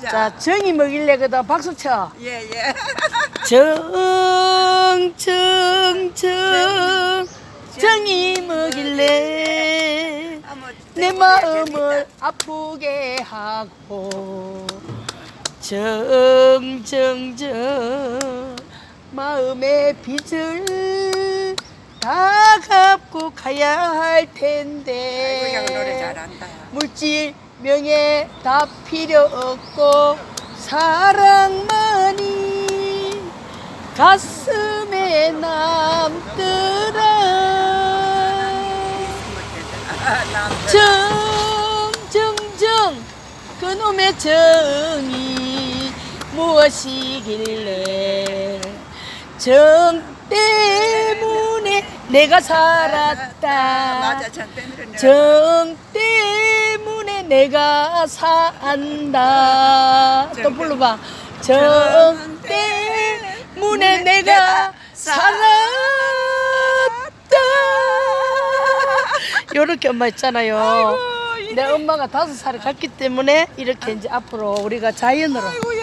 자, 정이 먹일래 그다 박수 쳐. 예, 예. 정, 정, 정, 정이 먹일래 내 마음을 아프게 하고 정, 정, 정 마음의 빚을 다 갚고 가야 할. 텐데 아이고, 양 노래 잘한다. 물질 명예 다 필요 없고 사랑만이 가슴에 남더라. 정정정 그놈의 정이 무엇이길래? 정 때문에 내가 살았다. 정 내가 산다. 또정 불러봐. 정 때문에 내가 살았다. 요렇게 엄마 있잖아요. 내 엄마가 다섯 살을 갔기 때문에 이렇게 이제 앞으로 우리가 자연으로 아이고